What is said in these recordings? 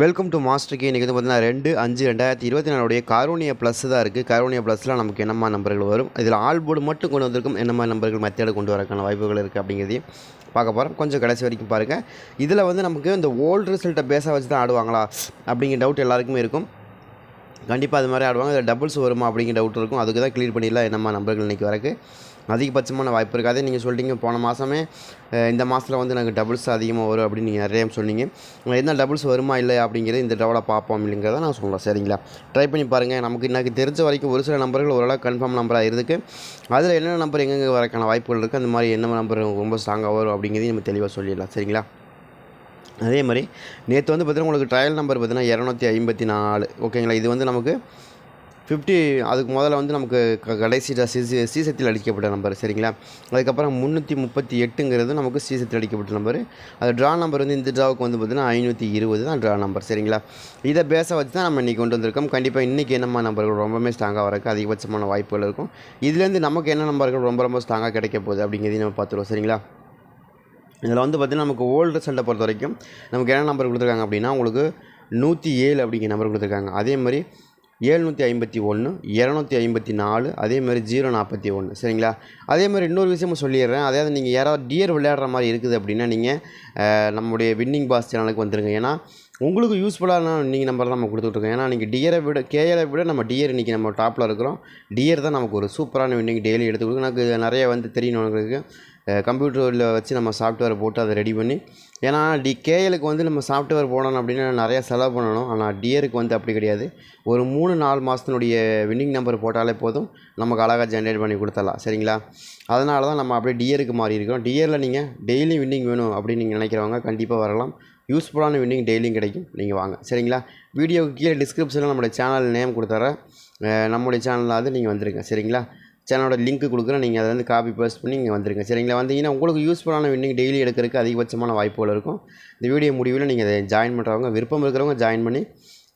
Welcome to master K இன்றைக்கி வந்து பார்த்தீங்கன்னா ரெண்டு அஞ்சு ரெண்டாயிரத்தி இருபத்தி நாலுடைய காரோனியா ப்ளஸ் தான் இருக்குது காரோனியா ப்ளஸில் நமக்கு என்னம்மா நம்பர்கள் வரும்? இதில் ஆல் போர்டு மட்டும் கொண்டு வந்திருக்கும். என்னம்மா நம்பர்கள் மெத்தேடு கொண்டு வரக்கான வாய்ப்புகள் இருக்குது அப்படிங்கிறதையும் பார்க்க போகிறோம் கொஞ்சம் கடைசி வரைக்கும் பாருங்கள் இதில் வந்து நமக்கு இந்த ஓல்டு ரிசல்ட்டை பேச வச்சு தான் ஆடுவாங்களா? அப்படிங்கிற டவுட் எல்லாருக்குமே இருக்கும். கண்டிப்பாக அது மாதிரி ஆடுவாங்க. இதில் டபுள்ஸ் வருமா அப்படிங்கிற டவுட் இருக்கும். அதுக்கு தான் கிளியர் பண்ணிடலாம் என்னம்மா நம்பர்கள் இன்றைக்கி வரக்கு. அதிகபட்சமான வாய்ப்பு இருக்குது அதே நீங்கள் சொல்லிட்டீங்க போன மாதமே இந்த மாதத்தில் வந்து எனக்கு டபுள்ஸ் அதிகமாக வரும் அப்படின்னு நீங்கள் நிறைய சொன்னீங்க. என்ன டபுள்ஸ் வருமா இல்லை அப்படிங்கிறது இந்த டவலை பார்ப்போம் இல்லைங்கிறத நான் சொல்கிறேன் சரிங்களா? ட்ரை பண்ணி பாருங்கள் நமக்கு எனக்கு தெரிஞ்ச வரைக்கும் ஒரு சில நம்பர்கள் ஓரளவு கன்ஃபார்ம் நம்பராக இருக்குது அதில் என்னென்ன நம்பர் எங்கெங்கே வரக்கான வாய்ப்புகள் இருக்குது அந்த மாதிரி என்ன நம்பர் ரொம்ப ஸ்ட்ராங்காக வரும் அப்படிங்கிறதையும் நம்ம தெளிவாக சொல்லிடலாம். சரிங்களா? அதே மாதிரி நேற்று வந்து பார்த்தீங்கன்னா உங்களுக்கு ட்ரையல் நம்பர் பார்த்தீங்கன்னா இரநூத்தி ஐம்பத்தி நாலு. ஓகேங்களா? இது வந்து நமக்கு ஃபிஃப்டி அதுக்கு முதல்ல வந்து நமக்கு க கடைசி சி சீசத்தில் அடிக்கப்பட்ட நம்பர் சரிங்களா? அதுக்கப்புறம் முந்நூற்றி முப்பத்தி எட்டுங்கிறது நமக்கு சீசத்தில் அடிக்கப்பட்ட நம்பர் அது ட்ரா நம்பர் வந்து இந்த ட்ராவுக்கு வந்து பார்த்திங்கன்னா ஐநூற்றி இருபது தான் ட்ரா நம்பர் சரிங்களா? இதை பேச வச்சு தான் நம்ம இன்றைக்கி கொண்டு வந்திருக்கோம். கண்டிப்பாக இன்றைக்கி என்னம்மா நம்பர்கள் ரொம்பவே ஸ்ட்ராங்காக வரக்கு அதிகபட்சமான வாய்ப்புகள் இருக்கும். இதுலேருந்து நமக்கு என்ன நம்பர்கள் ரொம்ப ரொம்ப ஸ்ட்ராங்காக கிடைக்க போகுது அப்படிங்கிறதையும் நம்ம பார்த்துருவோம் சரிங்களா? இதில் வந்து பார்த்திங்கன்னா நமக்கு ஓல்டு ரிசல்ட்டை பொறுத்த வரைக்கும் நமக்கு என்ன நம்பர் கொடுத்துருக்காங்க அப்படின்னா உங்களுக்கு நூற்றி ஏழு அப்படிங்கிற நம்பர் கொடுத்துருக்காங்க. அதே மாதிரி ஏழ்நூற்றி ஐம்பத்தி ஒன்று இரநூத்தி ஐம்பத்தி நாலு அதே மாதிரி ஜீரோ நாற்பத்தி ஒன்று சரிங்களா? அதே மாதிரி இன்னொரு விஷயமும் சொல்லிடுறேன். அதாவது நீங்கள் யாராவது டியர் விளையாடுற மாதிரி இருக்குது அப்படின்னா நீங்கள் நம்முடைய வின்னிங் பாஸ் சேனலுக்கு வந்துருங்க. ஏன்னா உங்களுக்கு யூஸ்ஃபுல்லான நீங்கள் நம்பர் தான் நம்ம கொடுத்துட்ருக்கோம் ஏன்னா நீங்கள் டியரை விட கேஎலை விட நம்ம டியர் இன்றைக்கி நம்ம டாப்பில் இருக்கிறோம். டியர் தான் நமக்கு ஒரு சூப்பரான வின்னிங் டெய்லி எடுத்து கொடுக்கும். எனக்கு நிறைய வந்து தெரியும் உங்களுக்கு கம்ப்யூட்டரில் வச்சு நம்ம சாஃப்ட்வேர் போட்டு அதை ரெடி பண்ணி ஏன்னா டி கேஎலுக்கு வந்து நம்ம சாஃப்ட்வேர் போடணும் அப்படின்னா நிறையா செலவு பண்ணணும். ஆனால் டியருக்கு வந்து அப்படி கிடையாது. ஒரு மூணு நாலு மாதத்தினுடைய வின்னிங் நம்பர் போட்டாலே போதும். நமக்கு அழகாக ஜென்ரேட் பண்ணி கொடுத்துடலாம். சரிங்களா? அதனால தான் நம்ம அப்படியே டியருக்கு மாறி இருக்கிறோம் டியரில் நீங்கள் டெய்லி வின்னிங் வேணும் அப்படின்னு நீங்கள் நினைக்கிறவங்க கண்டிப்பாக வரலாம். யூஸ்ஃபுல்லான வின்னிங் டெய்லியும் கிடைக்கும். நீங்கள் வாங்க. சரிங்களா? வீடியோவுக்கு கீழே டிஸ்கிரிப்ஷனில் நம்மளுடைய சேனல் நேம் கொடுத்துறேன். நம்முடைய சேனலில் அது நீங்கள் வந்துருங்க. சரிங்களா? சேனலோட லிங்க் கொடுக்குறேன். நீங்கள் அதை வந்து காப்பி பேஸ்ட் பண்ணி நீங்கள் வந்துருங்க. சரிங்களா வந்தீங்கன்னா உங்களுக்கு யூஸ்ஃபுல்லான வின்னிங் டெய்லி எடுக்கிறதுக்கு அதிகபட்சமான வாய்ப்புகள் இருக்கும். இந்த வீடியோ முடிவில் நீங்கள் அதை ஜாயின் பண்ணுறவங்க விருப்பம் இருக்கிறவங்க ஜாயின் பண்ணி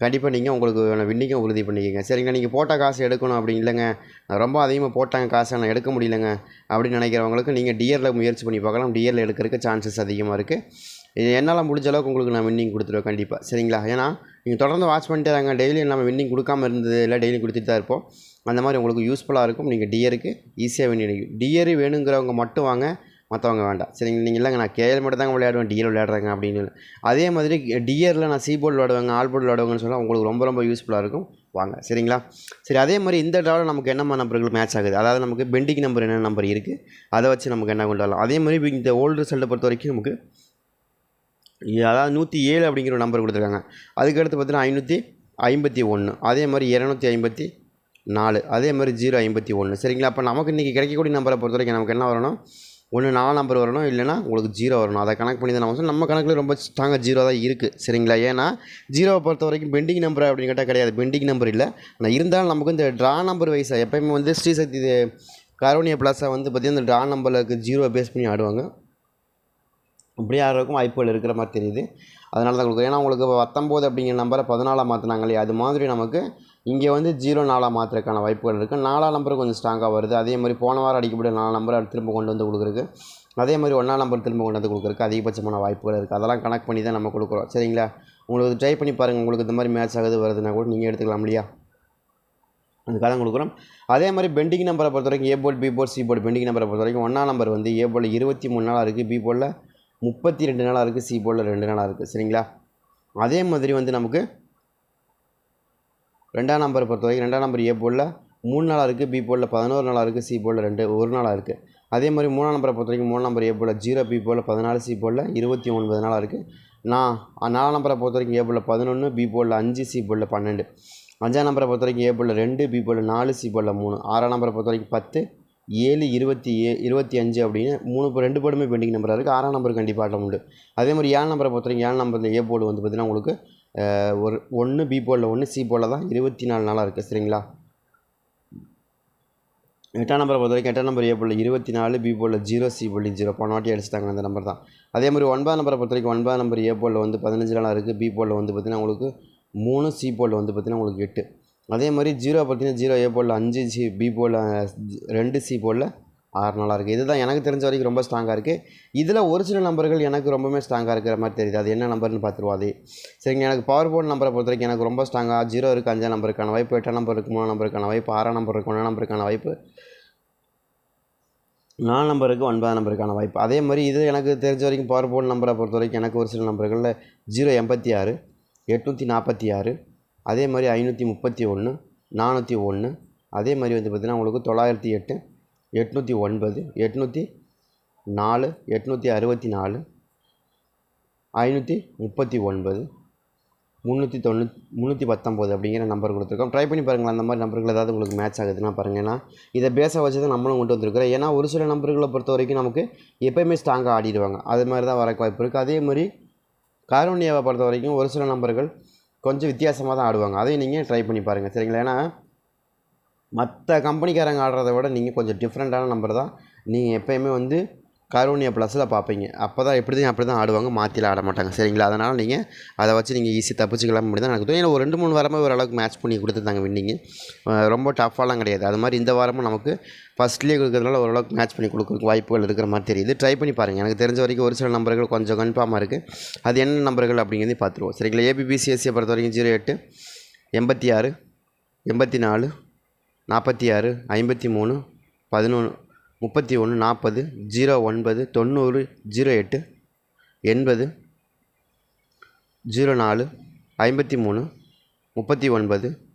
கண்டிப்பாக நீங்கள் உங்களுக்கு வின்னிங்கை உறுதி பண்ணிக்கங்க. சரிங்களா? நீங்கள் போட்ட காசு எடுக்கணும் அப்படி இல்லைங்க. நான் ரொம்ப அதிகமாக போட்டாங்க காசை நான் எடுக்க முடியலங்க அப்படின்னு நினைக்கிறவங்களுக்கு நீங்கள் டியரில் முயற்சி பண்ணி பார்க்கலாம். டியரில் எடுக்கிறதுக்கு சான்சஸ் அதிகமாக இருக்குது இது என்னால் முடிஞ்ச அளவுக்கு உங்களுக்கு நான் வின்னிங் கொடுத்துருவேன் கண்டிப்பாக சரிங்களா? ஏன்னா நீங்கள் தொடர்ந்து வாட்ச் பண்ணிட்டே தாங்க. டெய்லியும் நம்ம வின்னிங் கொடுக்காம இருந்தது இல்லை டெய்லி கொடுத்துட்டு தான் இருப்போம். அந்த மாதிரி உங்களுக்கு யூஸ்ஃபுல்லாக இருக்கும். நீங்கள் டியருக்கு ஈஸியாக வின் டியரு வேணுங்கிறவங்க மட்டும் வாங்க மற்றவங்க வேண்டாம். சரிங்க நீங்கள் இல்லைங்க நான் கேஎல் மட்டும் தாங்க விளையாடுவேன் டியர் விளையாடுறேங்க அப்படின்னு. அதே மாதிரி டியரில் நான் சீ போர்டு விளையாடுவேங்க ஆல் போர்டு விளாடுவேங்கன்னு சொன்னால் உங்களுக்கு ரொம்ப ரொம்ப யூஸ்ஃபுல்லாக இருக்கும். வாங்க சரிங்களா? சரி அதே மாதிரி இந்த ட்ராவில் நமக்கு என்னம்மா நம்பர்கள் மேட்ச் ஆகுது? அதாவது நமக்கு பெண்டிங் நம்பர் என்ன நம்பர் இருக்குது அதை வச்சு நமக்கு என்ன கொண்டு வரலாம்? அதே மாதிரி இந்த ஓல்டு ரிசல்ட்டை பொறுத்த வரைக்கும் நமக்கு அதாவது நூற்றி ஏழு அப்படிங்கிற ஒரு நம்பர் கொடுத்துருக்காங்க. அதுக்கடுத்து பார்த்தீங்கன்னா ஐநூற்றி ஐம்பத்தி ஒன்று அதே மாதிரி இரநூத்தி ஐம்பத்தி நாலு. அதே மாதிரி ஜீரோ ஐம்பத்தி ஒன்று. சரிங்களா? அப்போ நமக்கு இன்றைக்கி கிடைக்கக்கூடிய நம்பரை பொறுத்த வரைக்கும் நமக்கு என்ன வரணும்? ஒன்று நாலு நம்பர் வரணும். இல்லைனா உங்களுக்கு ஜீரோ வரணும். அதை கணக்கு பண்ணி தான் நம்ம நம்ம கணக்கில் ரொம்ப ஸ்ட்ராங்காக ஜீரோ தான் இருக்குது சரிங்களா? ஏன்னா ஜீரோவை பொறுத்த வரைக்கும் பெண்டிங் நம்பர் அப்படின்னு கேட்டால் கிடையாது. பெண்டிங் நம்பர் இல்லை. ஆனால் இருந்தாலும் நமக்கு இந்த ட்ரா நம்பர் வைஸாக எப்பயுமே வந்து ஸ்ரீசக்தி இது காரோனியா வந்து பார்த்திங்கன்னா இந்த ட்ரா நம்பருக்கு ஜீரோ பேஸ் பண்ணி ஆடுவாங்க. அப்படியே ஆடுறதுக்கும் வாய்ப்புகள் இருக்கிற மாதிரி தெரியுது. அதனால தான் கொடுக்குறேன் ஏன்னா உங்களுக்கு பத்தொம்போது அப்படிங்கிற நம்பரை பதினாலாக மாற்றினாங்களே அது மாதிரி நமக்கு இங்கே வந்து ஜீரோ நாலாக மாற்றுறதுக்கான வாய்ப்புகள் இருக்குது நாலாம் நம்பர் கொஞ்சம் ஸ்ட்ராங்காக வருது. அதே மாதிரி போன வாரம் அடிக்கப்பட்ட நாலு நம்பர் திரும்ப கொண்டு வந்து கொடுக்குறக்கு அதே மாதிரி ஒன்றாம் நம்பர் திரும்ப கொண்டு வந்து கொடுக்குறக்கு அதிகபட்சமான வாய்ப்புகள் இருக்குது அதெல்லாம் கணக்கு பண்ணி தான் நம்ம கொடுக்குறோம். சரிங்களா? உங்களுக்கு ட்ரை பண்ணி பாருங்கள் உங்களுக்கு இந்த மாதிரி மேட்ச் ஆகுது வருதுன்னா கூட நீங்கள் எடுத்துக்கலாம் இல்லையா? அதுக்காக தான் கொடுக்குறோம். அதே மாதிரி பெண்டிங் நம்பரை பொறுத்த வரைக்கும் A board B board C board pending நம்பரை பொறுத்த வரைக்கும் ஒன்றாம் நம்பர் வந்து ஏ போர்டில் இருபத்தி மூணு நாளாக இருக்குது பி போர்டில் முப்பத்தி ரெண்டு நாளாக இருக்குது சி போர்டில் ரெண்டு நாளாக இருக்குது சரிங்களா? அதே மாதிரி வந்து நமக்கு ரெண்டாம் நம்பரை பொறுத்த வரைக்கும் ரெண்டாம் நம்பர் ஏ போர்டில் மூணு நாளாக இருக்குது பி போர்டில் பதினோரு நாளாக இருக்குது சி போர்டில் ரெண்டு ஒரு நாளாக இருக்குது அதே மாதிரி மூணாம் நம்பரை பொறுத்த வரைக்கும் மூணு நம்பர் ஏ போர்டில் ஜீரோ பி போர்டில் பதினாலு சி போர்டில் இருபத்தி ஒன்பது நாளாக இருக்குது நான் நாலாம் நம்பரை பொறுத்த வரைக்கும் ஏ போர்டில் பதினொன்று பி போர்டில் அஞ்சு சி போர்டில் பன்னெண்டு. அஞ்சாம் நம்பரை பொறுத்த வரைக்கும் ஏ போர்டில் ரெண்டு பி போர்டில் நாலு சி போர்டில் மூணு. ஆறாம் நம்பரை பொறுத்த வரைக்கும் பத்து ஏழு இருபத்தி ஏ இருபத்தி அஞ்சு அப்படின்னு மூணு இப்போ ரெண்டு போர்டுமே பெண்டிங் நம்பராக இருக்குது ஆறாம் நம்பர் கண்டிப்பாக ஆட்டம் உண்டு. அதே மாதிரி ஏழு நம்பரை பொறுத்த வரைக்கும் ஏழு நம்பரில் ஏ போர்டு வந்து பார்த்திங்கன்னா உங்களுக்கு ஒரு ஒன்று பி போலில் ஒன்று சி போலில் தான் இருபத்தி நாலு நாளாக இருக்குது சரிங்களா? எட்டாம் நம்பரை பொறுத்த வரைக்கும் எட்டாம் நம்பர் ஏ போர்டில் இருபத்தி நாலு பி போலில் ஜீரோ சி போர்டில் ஜீரோ போன வாட்டி அடிச்சிட்டாங்க அந்த நம்பர் தான். அதே மாதிரி ஒன்பதாம் நம்பரை பொறுத்த வரைக்கும் ஒன்பதாம் நம்பர் ஏ போலில் வந்து பதினஞ்சு நாளாக இருக்குது பி போலில் வந்து பார்த்திங்கன்னா உங்களுக்கு மூணு சி போலில் வந்து பார்த்திங்கன்னா உங்களுக்கு எட்டு. அதே மாதிரி ஜீரோ பார்த்தீங்கன்னா ஜீரோ ஏ போலில் அஞ்சு சி பி போலில் ரெண்டு சி போலில் ஆறு நாளாக இருக்குது இதுதான் எனக்கு தெரிஞ்ச வரைக்கும் ரொம்ப ஸ்ட்ராங்காக இருக்குது இதில் ஒரு சில நம்பர்கள் எனக்கு ரொம்பவே ஸ்ட்ராங்காக இருக்கிற மாதிரி தெரியுது. அது என்ன நம்பர்னு பார்த்துருவோம். அது சரிங்க எனக்கு பவர் போர்ட் நம்பரை பொறுத்த வரைக்கும் எனக்கு ரொம்ப ஸ்ட்ராங்காக ஜீரோ இருக்குது அஞ்சாம் நம்பருக்கான வாய்ப்பு எட்டாம் நம்பர் இருக்குது மூணாம் நம்பருக்கான வாய்ப்பு ஆறாம் நம்பர் இருக்குது ஒன்றாம் நம்பருக்கான வாய்ப்பு நாலு நம்பருக்கு ஒன்பதாம் நம்பருக்கான வாய்ப்பு. அதே மாதிரி இது எனக்கு தெரிஞ்ச வரைக்கும் பவர் போர்ட் நம்பரை பொறுத்த வரைக்கும் எனக்கு ஒரு சில நம்பர்களில் ஜீரோ எண்பத்தி ஆறு எட்நூற்றி நாற்பத்தி ஆறு அதே மாதிரி ஐநூற்றி முப்பத்தி ஒன்று நானூற்றி ஒன்று அதே மாதிரி வந்து பார்த்திங்கன்னா உங்களுக்கு தொள்ளாயிரத்தி எட்டு எட்நூற்றி ஒன்பது எட்நூற்றி நாலு எட்நூற்றி அறுபத்தி நாலு ஐநூற்றி முப்பத்தி ஒன்பது முந்நூற்றி தொண்ணூ முந்நூற்றி பத்தொம்போது அப்படிங்கிற நம்பர் கொடுத்துருக்கோம். ட்ரை பண்ணி பாருங்களேன் அந்த மாதிரி நம்பர்கள் ஏதாவது உங்களுக்கு மேட்ச் ஆகுதுன்னா பாருங்கள் ஏன்னா இதை பேச வச்சு தான் நம்மளும் கொண்டு வந்திருக்கிறோம். ஏன்னா ஒரு சில நம்பர்களை பொறுத்த வரைக்கும் நமக்கு எப்போயுமே ஸ்ட்ராங்காக ஆடிடுவாங்க. அது மாதிரி தான் வரக்கு வாய்ப்பு இருக்குது அதே மாதிரி காரோனியாவை பொறுத்த வரைக்கும் ஒரு சில நம்பர்கள் கொஞ்சம் வித்தியாசமாக தான் ஆடுவாங்க. அதையும் நீங்கள் ட்ரை பண்ணி பாருங்கள் சரிங்களா? ஏன்னா மற்ற கம்பெனிக்காரங்க ஆடுறத விட நீங்கள் கொஞ்சம் டிஃப்ரெண்ட்டான நம்பர் தான் நீங்கள் எப்போயுமே வந்து கரோனியா ப்ளஸில் பார்ப்பீங்க. அப்போ தான் எப்படி தான் அப்படி தான் ஆடுவாங்க. மாற்றில ஆட மாட்டாங்க. சரிங்களா? அதனால் நீங்கள் அதை வச்சு நீங்கள் ஈஸி தப்பிச்சுக்கலாம். அப்படி தான் எனக்கு ஏன்னா ஒரு ரெண்டு மூணு வாரமாக ஓரளவுக்கு மேட்ச் பண்ணி கொடுத்துருந்தாங்க வின்னிங்கு ரொம்ப டஃப்பாலாம் கிடையாது. அது மாதிரி இந்த வாரமும் நமக்கு ஃபஸ்ட்லேயே கொடுக்குறதுனால ஓரளவுக்கு மேட்ச் பண்ணி கொடுக்குறதுக்கு வாய்ப்புகள் இருக்கிற மாதிரி தெரியுது. ட்ரை பண்ணி பாருங்கள் எனக்கு தெரிஞ்ச வரைக்கும் ஒரு சில நம்பர்கள் கொஞ்சம் கன்ஃபார்மாக இருக்குது அது என்ன நம்பர்கள் அப்படிங்கிறதையும் பார்த்துருவோம். சரிங்களா? ஏபிபிசிஎஸ்சியை பொறுத்த வரைக்கும் ஜீரோ எட்டு எண்பத்தி ஆறு எண்பத்தி நாலு நாற்பத்தி ஆறு ஐம்பத்தி மூணு பதினொன்று முப்பத்தி ஒன்று நாற்பது ஜீரோ ஒன்பது தொண்ணூறு ஜீரோ எட்டு எண்பது ஜீரோ நாலு ஐம்பத்தி மூணு முப்பத்தி ஒன்பது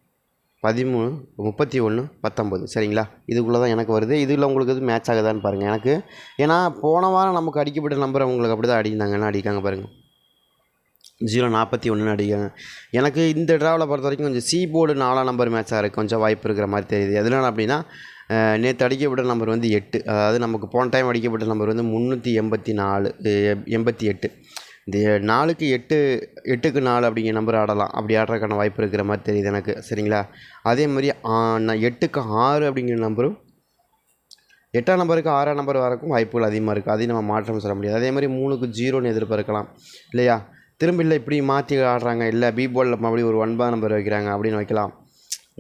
பதிமூணு முப்பத்தி ஒன்று பத்தொம்பது சரிங்களா? இதுக்குள்ளே தான் எனக்கு வருது. இதில் உங்களுக்கு இது மேட்ச் ஆகுதான்னு பாருங்கள் எனக்கு. ஏன்னா போன வாரம் நமக்கு அடிக்கப்பட்ட நம்பர் உங்களுக்கு அப்படி தான் அடிந்தாங்க. என்ன அடிக்காங்க பாருங்கள் ஜீரோ நாற்பத்தி ஒன்று அடிக்கிறேன். எனக்கு இந்த ட்ராவில் பொறுத்த வரைக்கும் கொஞ்சம் சி போர்டு நாலாம் நம்பர் மேட்சாக இருக்குது கொஞ்சம் வாய்ப்பு இருக்கிற மாதிரி தெரியுது. எதனால் அப்படின்னா நேற்று அடிக்கப்பட்ட நம்பர் வந்து எட்டு. அதாவது நமக்கு போன டைம் அடிக்கப்பட்ட நம்பர் வந்து முந்நூற்றி எண்பத்தி நாலு எண்பத்தி எட்டு. இந்த நாலுக்கு எட்டு எட்டுக்கு நாலு அப்படிங்கிற நம்பர் ஆடலாம். அப்படி ஆடுறதுக்கான வாய்ப்பு இருக்கிற மாதிரி தெரியுது எனக்கு. சரிங்களா? அதே மாதிரி நான் எட்டுக்கு ஆறு அப்படிங்கிற நம்பரும் எட்டாம் நம்பருக்கு ஆறாம் நம்பர் வரக்கும் வாய்ப்புகள் அதிகமாக இருக்குது அதையும் நம்ம மாற்றம் சொல்ல முடியாது. அதே மாதிரி மூணுக்கு ஜீரோன்னு எதிர்பார்க்கலாம். இல்லையா? திரும்ப இல்லை இப்படி மாற்றி ஆடுறாங்க. இல்லை பி போலில் மறுபடியும் ஒரு ஒன்பதாம் நம்பர் வைக்கிறாங்க அப்படின்னு வைக்கலாம்.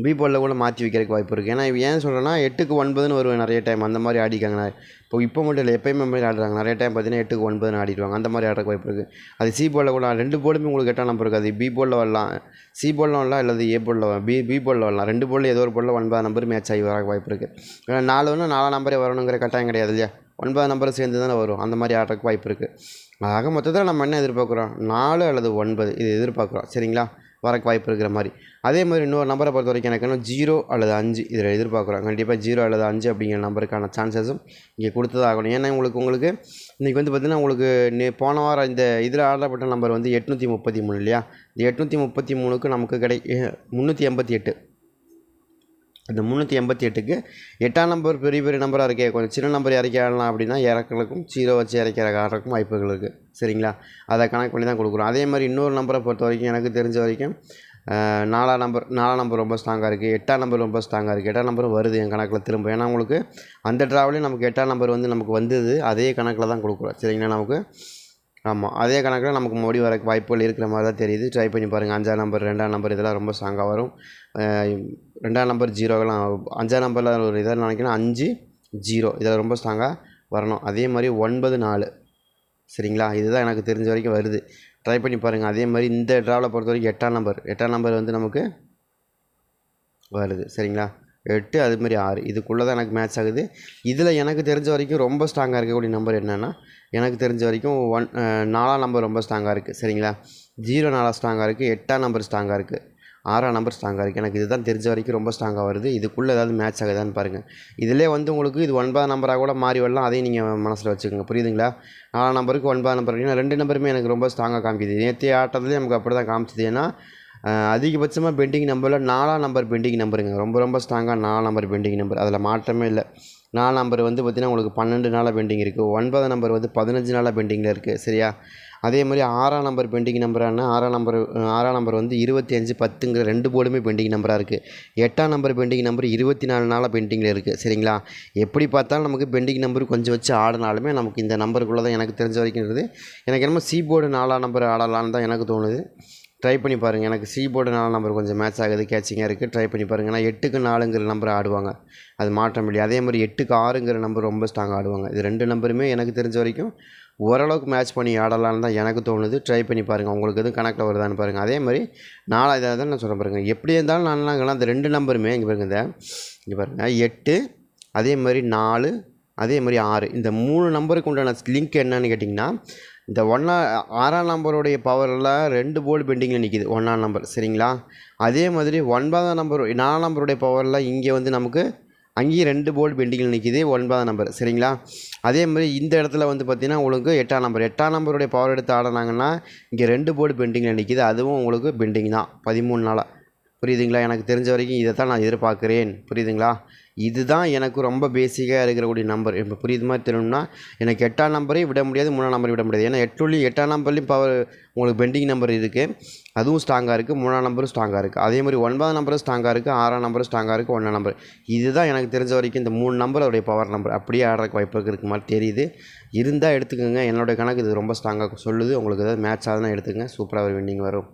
பி போலில் கூட மாற்றி வைக்கிறதுக்கு வாய்ப்பு இருக்குது ஏன்னா ஏன் சொல்கிறேன்னா எட்டுக்கு ஒன்பதுன்னு வருவேன் நிறைய டைம் அந்த மாதிரி ஆடிக்காங்க இப்போ இப்போ மட்டும் இல்லை எப்போயுமே மாதிரி ஆடுறாங்க. நிறைய டைம் பார்த்தீங்கன்னா எட்டுக்கு ஒன்பதுன்னு ஆடிடுவாங்க. அந்த மாதிரி ஆடுறக்கு வாய்ப்பு இருக்குது அது சி போலில் கூட ரெண்டு போலுமே உங்களுக்கு எட்டாம் நம்பர் இருக்காது. பி போலில் வரலாம். சி போலில் வரலாம் அல்லது ஏ போலில் பி பி போலில் வரலாம். ரெண்டு போலில் ஏதோ ஒரு போலில் ஒன்பது நம்பர் மேட்ச் ஆகி வர வாய்ப்பு இருக்குது ஏன்னா நாலு ஒன்று நாலாம் நம்பரே வரணுங்கிற கட்டாயம் கிடையாது இல்லையா? ஒன்பது நம்பரும் சேர்ந்து தானே வரும். அந்த மாதிரி ஆடுறதுக்கு வாய்ப்பு இருக்குது ஆக மொத்தத்தில் நம்ம என்ன எதிர்பார்க்குறோம்? நாலு அல்லது ஒன்பது இது எதிர்பார்க்குறோம். சரிங்களா? வரக்கு வாய்ப்பு இருக்கிற மாதிரி. அதே மாதிரி இன்னொரு நம்பரை பொறுத்த வரைக்கும் எனக்கு என்ன ஜீரோ அல்லது அஞ்சு இதில் எதிர்பார்க்குறோம். கண்டிப்பாக ஜீரோ அல்லது அஞ்சு அப்படிங்கிற நம்பருக்கான சான்சஸும் இங்கே கொடுத்ததாகணும். ஏன்னா உங்களுக்கு உங்களுக்கு இன்றைக்கி வந்து பார்த்திங்கன்னா உங்களுக்கு நே போன வாரம் இந்த இதில் ஆடப்பட்ட நம்பர் வந்து எட்நூற்றி முப்பத்தி மூணு இல்லையா? இந்த எட்நூற்றி முப்பத்தி மூணுக்கு நமக்கு கிடை முந்நூற்றி எண்பத்தி எட்டு. இந்த முந்நூற்றி எண்பத்தி எட்டுக்கு எட்டாம் நம்பர் பெரிய பெரிய நம்பராக இருக்கே. கொஞ்சம் சின்ன நம்பர் இறக்கிடலாம் அப்படின்னா இறக்கலுக்கும் ஜீரோ வச்சு இறக்கிற ஆடுறதுக்கும் வாய்ப்புகள் இருக்குது சரிங்களா? அதை கணக்கு பண்ணி தான் கொடுக்குறோம். அதே மாதிரி இன்னொரு நம்பரை பொறுத்த வரைக்கும் எனக்கு தெரிஞ்ச வரைக்கும் நாலாம் நம்பர் நாலாம் நம்பர் ரொம்ப ஸ்ட்ராங்காக இருக்குது எட்டாம் நம்பர் ரொம்ப ஸ்ட்ராங்காக இருக்குது எட்டாம் நம்பரும் வருது என் கணக்கில் திரும்ப. ஏன்னா உங்களுக்கு அந்த ட்ராவலையும் நமக்கு எட்டாம் நம்பர் வந்து நமக்கு வந்தது அதே கணக்கில் தான் கொடுக்குறோம். சரிங்களா? நமக்கு ஆமாம் அதே கணக்கில் நமக்கு மோடி வர வாய்ப்புகள் இருக்கிற மாதிரி தான் தெரியுது. ட்ரை பண்ணி பாருங்கள் அஞ்சாம் நம்பர் ரெண்டாம் நம்பர் இதெல்லாம் ரொம்ப ஸ்ட்ராங்காக வரும். ரெண்டாம் நம்பர் ஜீரோலாம் அஞ்சாம் நம்பரில் ஒரு இதாக நினைக்கிறேன் அஞ்சு ஜீரோ இதில் ரொம்ப ஸ்ட்ராங்காக வரணும். அதே மாதிரி ஒன்பது நாலு. சரிங்களா? இதுதான் எனக்கு தெரிஞ்ச வரைக்கும் வருது. ட்ரை பண்ணி பாருங்கள் அதே மாதிரி இந்த ட்ராவில் பொறுத்த வரைக்கும் எட்டாம் நம்பர் எட்டாம் நம்பர் வந்து நமக்கு வருது. சரிங்களா? எட்டு அதுமாதிரி ஆறு. இதுக்குள்ளே தான் எனக்கு மேட்ச் ஆகுது. இதில் எனக்கு தெரிஞ்ச வரைக்கும் ரொம்ப ஸ்ட்ராங்காக இருக்கக்கூடிய நம்பர் என்னென்னா எனக்கு தெரிஞ்ச வரைக்கும் ஒன் நாலாம் நம்பர் ரொம்ப ஸ்ட்ராங்காக இருக்குது சரிங்களா? ஜீரோ நாலாக ஸ்ட்ராங்காக இருக்குது எட்டாம் நம்பர் ஸ்ட்ராங்காக இருக்குது ஆறாம் நம்பர் ஸ்ட்ராங்காக இருக்குது எனக்கு இதுதான் தெரிஞ்ச வரைக்கும் ரொம்ப ஸ்ட்ராங்காக வருது. இதுக்குள்ளே ஏதாவது மேட்ச் ஆகுதான்னு பாருங்கள் இதிலே வந்து உங்களுக்கு இது ஒன்பதாம் நம்பராக கூட மாறி வரலாம். அதையும் நீங்கள் மனசில் வச்சுக்கோங்க. புரியுதுங்களா? நாலாம் நம்பருக்கு ஒன்பதாம் நம்பர் ஏன்னா ரெண்டு நம்பருமே எனக்கு ரொம்ப ஸ்ட்ராங்காக காமிக்குது. நேற்றைய ஆட்டத்துலேயே நமக்கு அப்படி தான் காமிச்சிது. ஏன்னா அதிகபட்சமாக பெண்டிங் நம்பரில் நாலாம் நம்பர் பெண்டிங் நம்பருங்க ரொம்ப ரொம்ப ஸ்ட்ராங்காக நாலாம் நம்பர் பெண்டிங் நம்பர் அதில் மாற்றமே இல்லை. நாலு நம்பர் வந்து பார்த்திங்கன்னா உங்களுக்கு பன்னெண்டு நாளாக பெண்டிங் இருக்குது ஒன்பதாம் நம்பர் வந்து பதினஞ்சு நாளாக பெண்டிங்கில் இருக்குது சரியா? அதே மாதிரி ஆறாம் நம்பர் பெண்டிங் நம்பரானா ஆறாம் நம்பர் ஆறாம் நம்பர் வந்து இருபத்தி அஞ்சு பத்துங்கிற ரெண்டு போர்டுமே பெண்டிங் நம்பராக இருக்குது எட்டாம் நம்பர் பெண்டிங் நம்பர் இருபத்தி நாலு நாளாக பெண்டிங்கில் இருக்குது சரிங்களா? எப்படி பார்த்தாலும் நமக்கு பெண்டிங் நம்பர் கொஞ்சம் வச்சு ஆடினாலுமே நமக்கு இந்த நம்பருக்குள்ளே தான் எனக்கு தெரிஞ்ச வரைக்கும் இருக்குது. எனக்கு என்னமோ சி போர்டு நாலாம் நம்பர் ஆடலான்னு தான் எனக்கு தோணுது. ட்ரை பண்ணி பாருங்கள் எனக்கு சி போர்டு நாலு நம்பர் கொஞ்சம் மேட்ச் ஆகுது. கேட்சிங்காக இருக்குது ட்ரை பண்ணி பாருங்கள் ஏன்னா எட்டுக்கு நாலுங்கிற நம்பர் ஆடுவாங்க. அது மாற்ற முடியாது அதே மாதிரி எட்டுக்கு ஆறுங்கிற நம்பர் ரொம்ப ஸ்ட்ராங் ஆடுவாங்க. இது ரெண்டு நம்பருமே எனக்கு தெரிஞ்ச வரைக்கும் ஓரளவுக்கு மேட்ச் பண்ணி ஆடலான்னு தான் எனக்கு தோணுது. ட்ரை பண்ணி பாருங்கள் உங்களுக்கு எதுவும் கணக்கில் வருதான்னு பாருங்கள் அதே மாதிரி நாலாவது தான் நான் சொல்கிறேன் பாருங்கள் எப்படி இருந்தாலும் நான் அந்த ரெண்டு நம்பருமே இங்கே பாருங்க. இந்த இங்கே பாருங்கள் எட்டு அதே மாதிரி நாலு அதே மாதிரி ஆறு. இந்த மூணு நம்பருக்கு உண்டான லிங்க் என்னன்னு கேட்டிங்கன்னா இந்த ஒன்றா ஆறாம் நம்பருடைய பவரில் ரெண்டு போர்டு பெண்டிங்கில் நிற்கிது ஒன்றாம் நம்பர் சரிங்களா? அதே மாதிரி ஒன்பதாம் நம்பர் நாலாம் நம்பருடைய பவரில் இங்கே வந்து நமக்கு அங்கேயும் ரெண்டு போர்டு பெண்டிங்கில் நிற்கிது ஒன்பதாம் நம்பர் சரிங்களா? அதே மாதிரி இந்த இடத்துல வந்து பார்த்திங்கன்னா உங்களுக்கு எட்டாம் நம்பர் எட்டாம் நம்பருடைய பவர் எடுத்து ஆடினாங்கன்னா இங்கே ரெண்டு போர்டு பெண்டிங்கில் நிற்கிது அதுவும் உங்களுக்கு பெண்டிங் தான் பதிமூணு நாளாக புரியுதுங்களா? எனக்கு தெரிஞ்ச வரைக்கும் இதை தான் நான் எதிர்பார்க்குறேன். புரியுதுங்களா? இதுதான் எனக்கு ரொம்ப பேசிக்காக இருக்கிறக்கூடிய நம்பர் இப்போ புரியுது மாதிரி தெரியணும்னா எனக்கு எட்டாம் நம்பரையும் விட முடியாது மூணாம் நம்பரையும் விட முடியாது. ஏன்னா எட்டுலேயும் எட்டாம் நம்பர்லேயும் பவர் உங்களுக்கு பெண்டிங் நம்பர் இருக்குது அதுவும் ஸ்ட்ராங்காக இருக்குது மூணாம் நம்பரும் ஸ்ட்ராங்காக இருக்குது அதே மாதிரி ஒன்பதாம் நம்பரும் ஸ்ட்ராங்காக இருக்குது ஆறாம் நம்பரும் ஸ்ட்ராங்காக இருக்குது ஒன்றாம் நம்பர் இதுதான் எனக்கு தெரிஞ்ச வரைக்கும் இந்த மூணு நம்பர் அவருடைய பவர் நம்பர் அப்படியே ஆடுறக்கு வாய்ப்பு இருக்கு மாதிரி தெரியுது. இருந்தால் எடுத்துக்கோங்க என்னோடய கணக்கு இது ரொம்ப ஸ்ட்ராங்காக சொல்லுது. உங்களுக்கு ஏதாவது மேட்ச் ஆகுதுன்னா எடுத்துக்கங்க. சூப்பராக ஒரு வின்னிங் வரும்.